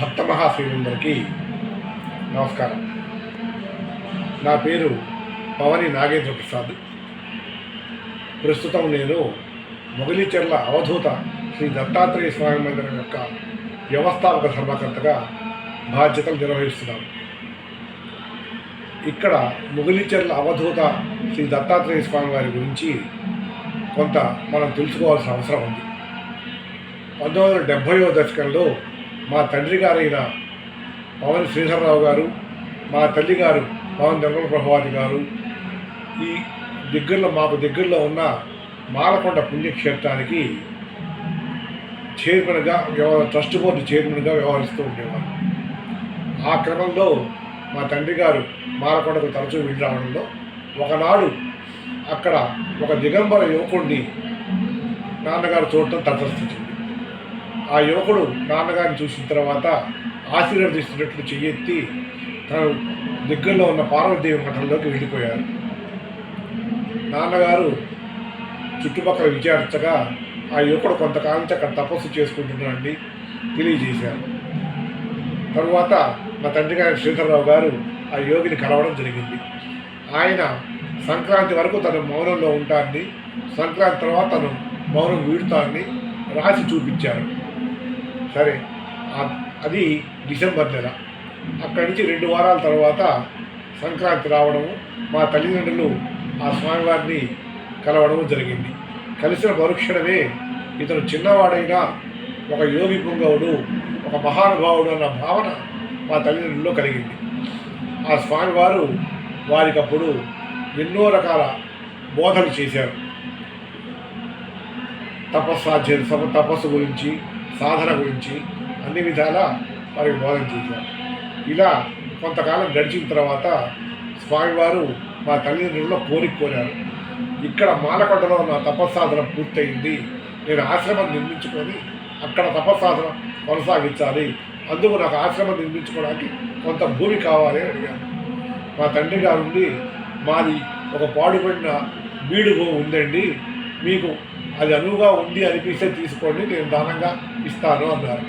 భక్త మహాశివులందరికీ నమస్కారం. నా పేరు పవని నాగేంద్ర ప్రసాద్. ప్రస్తుతం నేను మొగలిచెర్ల అవధూత శ్రీ దత్తాత్రేయ స్వామి మందిరం యొక్క వ్యవస్థాపక ధర్మకర్తగా బాధ్యతలు నిర్వహిస్తున్నాను. ఇక్కడ మొగలిచెర్ల అవధూత శ్రీ దత్తాత్రేయ స్వామి వారి గురించి కొంత మనం తెలుసుకోవాల్సిన అవసరం ఉంది. పంతొమ్మిది వందల డెబ్భైవ దశకంలో మా తండ్రి గారైన పవన్ శ్రీధరరావు గారు మా తల్లి గారు పవన్ దొంగల ప్రభావతి గారు ఈ దగ్గరలో మాకు దగ్గరలో ఉన్న మాలకొండ పుణ్యక్షేత్రానికి చైర్మన్గా వ్యవహార ట్రస్ట్ బోర్డు చైర్మన్గా వ్యవహరిస్తూ ఉండేవారు. ఆ క్రమంలో మా తండ్రి గారు మాలకొండకు తరచూ వెళ్ళి రావడంలో ఒకనాడు అక్కడ ఒక దిగంబర యువకుడిని నాన్నగారు చూడటం తటస్థించింది ఆ యువకుడు నాన్నగారిని చూసిన తర్వాత ఆశీర్వదిస్తున్నట్లు చెయ్యెత్తి తను దగ్గరలో ఉన్న పార్వతీదేవి మఠంలోకి వెళ్ళిపోయారు. నాన్నగారు చుట్టుపక్కల విచారించగా ఆ యువకుడు కొంతకాలం నుంచి అక్కడ తపస్సు చేసుకుంటున్నాడని తెలియజేశారు. తరువాత మా తండ్రి గారి శ్రీధరరావు గారు ఆ యోగిని కలవడం జరిగింది. ఆయన సంక్రాంతి వరకు తను మౌనంలో ఉంటారని సంక్రాంతి తర్వాత తను మౌనం వీడుతాన్ని రాసి చూపించారు. సరే అది డిసెంబర్ నెల. అక్కడి నుంచి రెండు వారాల తర్వాత సంక్రాంతి రావడము మా తల్లిదండ్రులు ఆ స్వామివారిని కలవడము జరిగింది. కలిసిన మరుక్షణమే ఇతను చిన్నవాడైనా ఒక యోగి పుంగవుడు ఒక మహానుభావుడు అన్న భావన మా తల్లిదండ్రుల్లో కలిగింది. ఆ స్వామివారు వారికి అప్పుడు ఎన్నో రకాల బోధలు చేశారు. తపస్సాధ్యం సమ తపస్సు గురించి సాధన గురించి అన్ని విధాల వారికి బోధన చేశారు. ఇలా కొంతకాలం గడిచిన తర్వాత స్వామివారు మా తల్లిదండ్రుల్లో కోరిక కోరారు. ఇక్కడ మాలకొండలో నా తపస్సాధన పూర్తయింది. నేను ఆశ్రమం నిర్మించుకొని అక్కడ తపస్సాధన కొనసాగించాలి. అందుకు నాకు ఆశ్రమం నిర్మించుకోవడానికి కొంత భూమి కావాలి అని అడిగాను. మా తండ్రి గారు ఉండి మాది ఒక పాడుపడిన బీడు ఉందండి మీకు అది అనువుగా ఉంది అనిపిస్తే తీసుకోండి నేను దానంగా ఇస్తాను అన్నారు.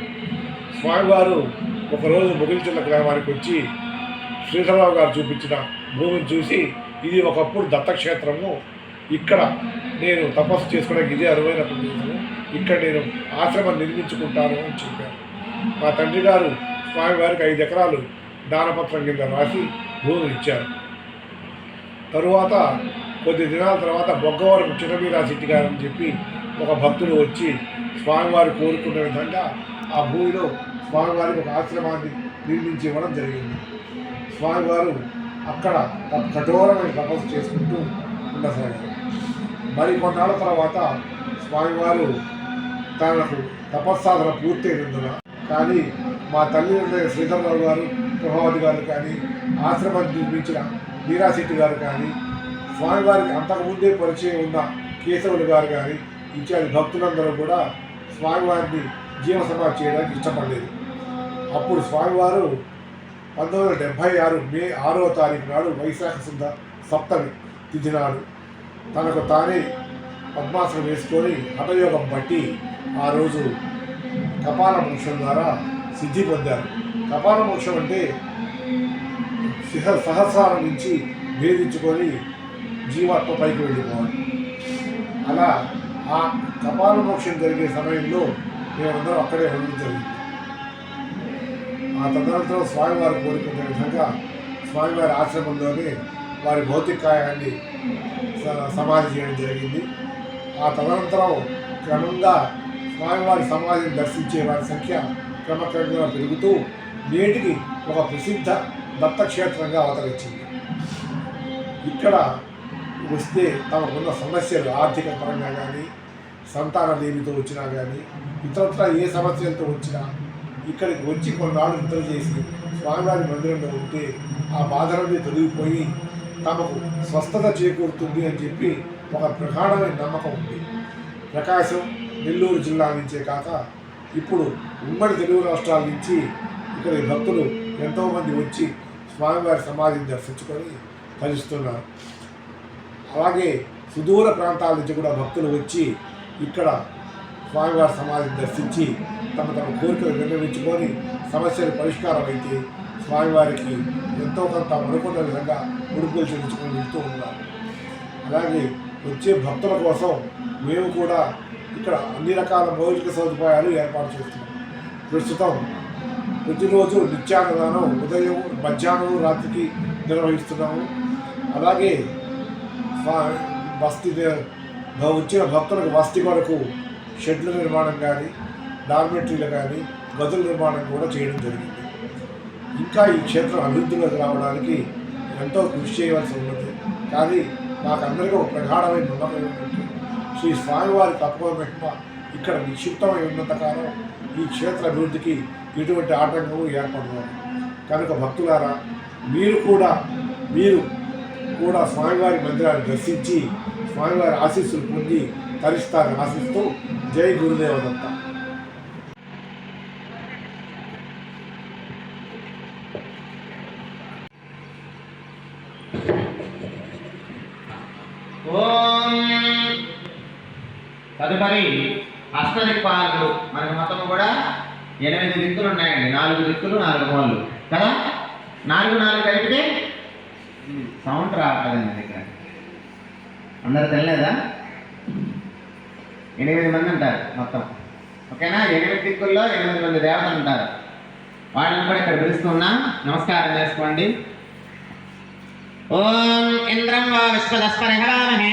స్వామివారు ఒకరోజు ముగిల్చిన గ్రామానికి వచ్చి శ్రీధరరావు గారు చూపించిన భూమిని చూసి ఇది ఒకప్పుడు దత్తక్షేత్రము ఇక్కడ నేను తపస్సు చేసుకోవడానికి ఇదే అనువైన ప్రదేశము ఇక్కడ నేను ఆశ్రమం నిర్మించుకుంటాను అని చెప్పారు. మా తండ్రి గారు స్వామివారికి ఐదు ఎకరాలు దానపత్రం కింద రాసి భూమిని ఇచ్చారు. తరువాత కొద్ది దినాల తర్వాత బొగ్గవరం చిన్నమీరా శెట్టి గారు అని చెప్పి ఒక భక్తుడు వచ్చి స్వామివారు కోరుకున్న విధంగా ఆ భూమిలో స్వామివారికి ఒక ఆశ్రమాన్ని నిర్మించి ఇవ్వడం జరిగింది స్వామివారు అక్కడ కఠోరమైన తపస్సు చేసుకుంటూ ఉండసాగారు. మరి కొన్నాళ్ళ తర్వాత స్వామివారు తనకు తపస్సాధన పూర్తయినందున కానీ మా తల్లిదండ్రులైన శ్రీధర్రావు గారు ప్రభావతి గారు కానీ ఆశ్రమం నిర్మించిన మీరాశెట్టి గారు కానీ స్వామివారికి అంతకుముందే పరిచయం ఉన్న కేశవులు గారు కానీ ఇత్యాది భక్తులందరూ కూడా స్వామివారిని జీవ సమాధి చేయడానికి ఇష్టపడలేదు. అప్పుడు స్వామివారు పంతొమ్మిది వందల డెబ్భై ఆరు మే ఆరో తారీఖు నాడు వైశాఖ శుద్ధ సప్తమి తిథి నాడు తనకు తానే పద్మాసనం వేసుకొని హఠయోగం బట్టి ఆ రోజు కపాల మోక్షం ద్వారా సిద్ధి పొందారు. కపాల మోక్షం అంటే సిహ సహస్రాల నుంచి భేదించుకొని జీవాత్మ పైకి వెళ్ళిపోవాలి. అలా ఆ కపాల మోక్షం జరిగే సమయంలో మేమందరం అక్కడే ఉండడం జరిగింది. ఆ తదనంతరం స్వామివారు కోరుకున్న విధంగా స్వామివారి ఆశ్రమంలోనే వారి భౌతికాయాన్ని కాయాన్ని సమాధి చేయడం జరిగింది. ఆ తదనంతరం క్రమంగా స్వామివారి సమాధిని దర్శించే వారి సంఖ్య క్రమక్రమంగా పెరుగుతూ నేటికి ఒక ప్రసిద్ధ దత్తక్షేత్రంగా అవతరించింది. ఇక్కడ వస్తే తమకున్న సమస్యలు ఆర్థిక పరంగా కానీ సంతాన దేవితో వచ్చినా కానీ ఇతరత్ర ఏ సమస్యలతో వచ్చినా ఇక్కడికి వచ్చి కొన్నాళ్ళు నిద్ర చేసి స్వామివారి మందిరంలో ఉంటే ఆ బాధలన్నీ తొలగిపోయి తమకు స్వస్థత చేకూరుతుంది అని చెప్పి ఒక ప్రగాఢమైన నమ్మకం ఉంది. ప్రకాశం నెల్లూరు జిల్లా నుంచే కాక ఇప్పుడు ఉమ్మడి తెలుగు రాష్ట్రాల నుంచి ఇక్కడ భక్తులు ఎంతోమంది వచ్చి స్వామివారి సమాధిని దర్శించుకొని తరిస్తున్నారు. అలాగే సుదూర ప్రాంతాల నుంచి కూడా భక్తులు వచ్చి ఇక్కడ స్వామివారి సమాధిని దర్శించి తమ తమ కోరికలు విన్నవించుకొని సమస్యలు పరిష్కారం అయితే స్వామివారికి ఎంతో కొంత అనుకున్న విధంగా ఉడుపులు చెల్లించుకొని వెళ్తూ ఉన్నారు. అలాగే వచ్చే భక్తుల కోసం మేము కూడా ఇక్కడ అన్ని రకాల మౌలిక సదుపాయాలు ఏర్పాటు చేస్తున్నాం ప్రస్తుతం ప్రతిరోజు నిత్యాన్నదానం ఉదయం మధ్యాహ్నం రాత్రికి నిర్వహిస్తున్నాము. అలాగే స్వా- బస్తీ వచ్చిన భక్తులకు వసతి కొరకు షెడ్ల నిర్మాణం కానీ డార్మెటరీలు కానీ గదుల నిర్మాణం కూడా చేయడం జరిగింది. ఇంకా ఈ క్షేత్రం అభివృద్ధిలోకి రావడానికి ఎంతో కృషి చేయవలసి ఉన్నది. కానీ మాకందరికీ ఒక ప్రగాఢమైన నమ్మకం ఏంటంటే శ్రీ స్వామివారి తత్వ మహిమ ఇక్కడ నిక్షిప్తమై ఉన్నంతకాలం ఈ క్షేత్ర అభివృద్ధికి ఎటువంటి ఆటంకము ఏర్పడదు. కనుక భక్తులారా మీరు కూడా మీరు కూడా స్వామివారి మందిరాన్ని దర్శించి స్వామివారి ఆశీస్సులు పొంది తరిస్తారని ఆశిస్తూ జై గురుదేవదత్త ఓం తదుపరి అష్టదిక్పాలకులు మనకి మొత్తం కూడా ఎనిమిది దిక్కులు ఉన్నాయండి. నాలుగు దిక్కులు నాలుగు మూలలు కదా? నాలుగు నాలుగు కలిపితే సౌండ్ రావట్లేదండి దగ్గర అందరు తెలియదా ఎనిమిది మంది ఉంటారు మొత్తం. ఓకేనా? ఎనిమిది దిక్కుల్లో ఎనిమిది మంది దేవతలు ఉంటారు. వాళ్ళని కూడా ఇక్కడ పిలుస్తున్నా నమస్కారం చేసుకోండి. ఓం ఇంద్రం వా విశ్వదస్పరిహరామహే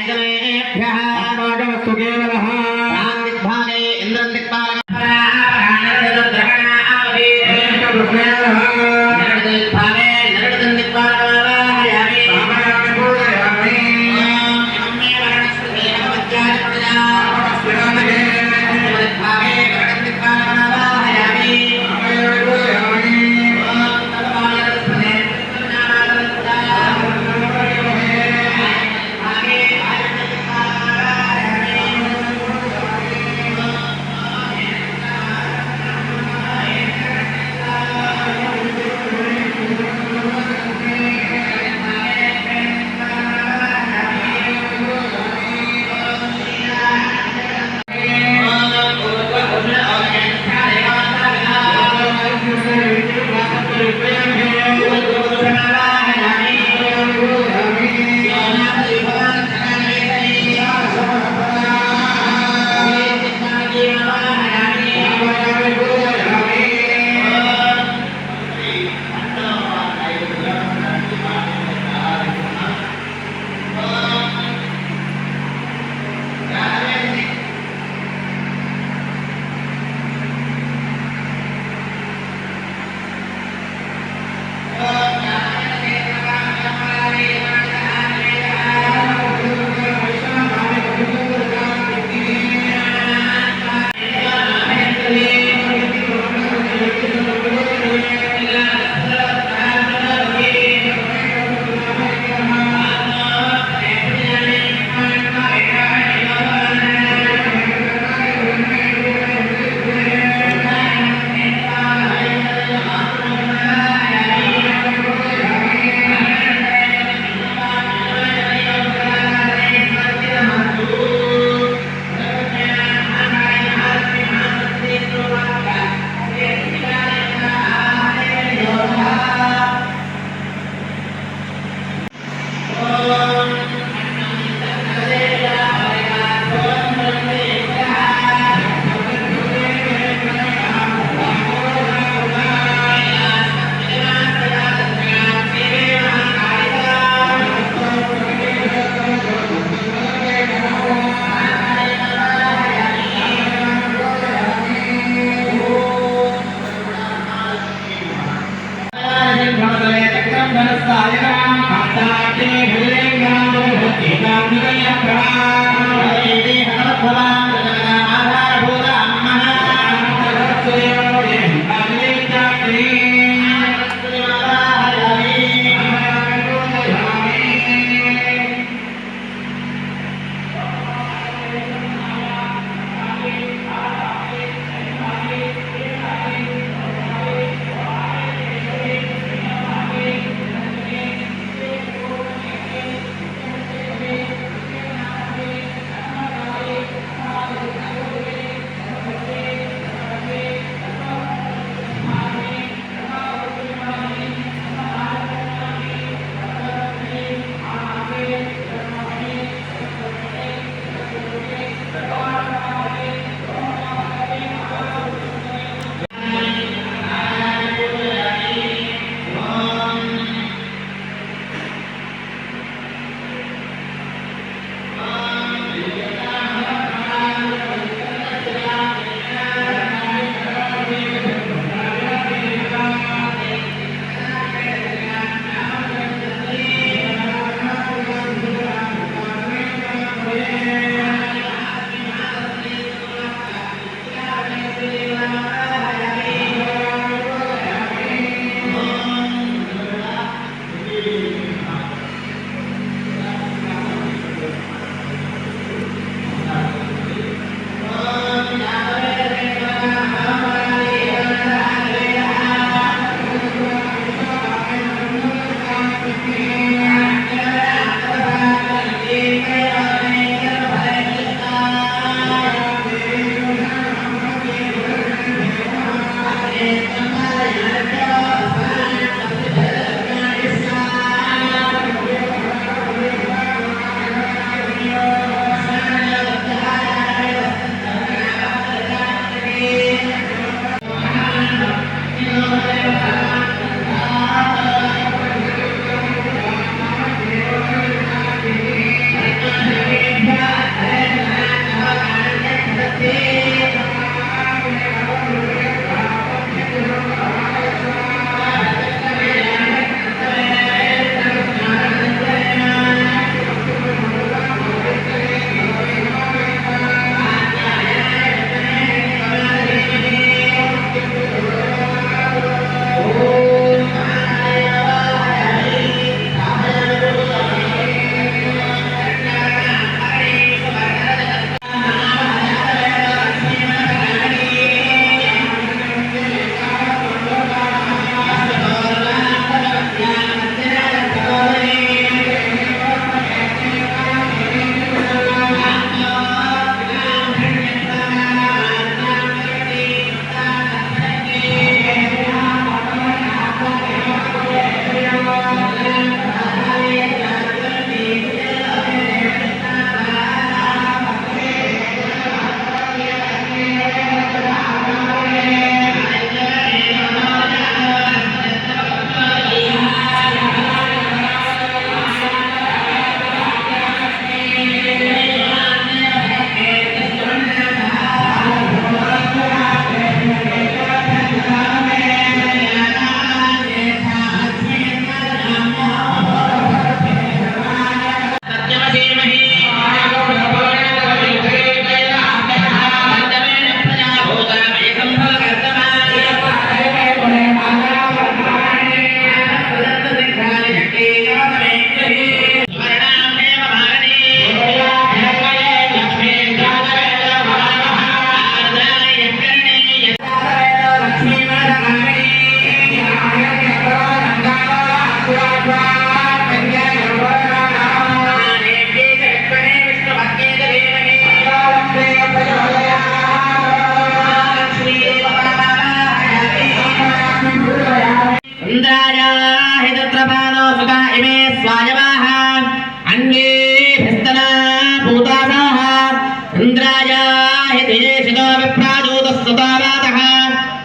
ఇంద్రాయాయ తేజేషిలో విప్రాజూత సుతారాతః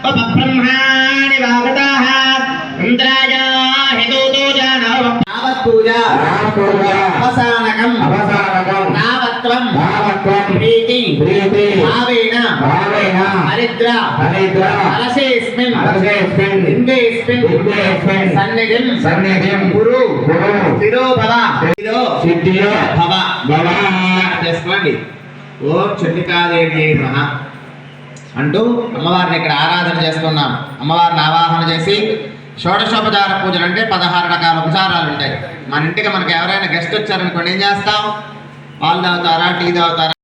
ఉపబ్రహ్మాణి వాగతాః ఇంద్రాయాయ దూతో జానవ యావత్ పూజ అవసానకం అవసానకం నావత్వం నావత్వం ప్రీతి ప్రీతి భావేన భావేన హరిద్ర హరిద్ర అలసేస్మిన్ అలసేస్మిన్ ఇందేస్మిన్ ఇందేస్మిన్ సన్నిధిం సన్నిధిం గురు గురు స్థిరో భవ స్థిరో సిద్ధియో భవ భవ చేసుకోండి ఓ చండికాదేవి నమ. అంటూ అమ్మవారిని ఇక్కడ ఆరాధన చేసుకున్నాం అమ్మవారిని ఆవాహన చేసి షోడశోపచార పూజలు అంటే పదహారు రకాల ఉపచారాలు ఉంటాయి. మన ఇంటికి మనకి ఎవరైనా గెస్ట్ వచ్చారనుకోండి ఏం చేస్తాం? పాలు తాగుతారా? టీ తాగుతారా?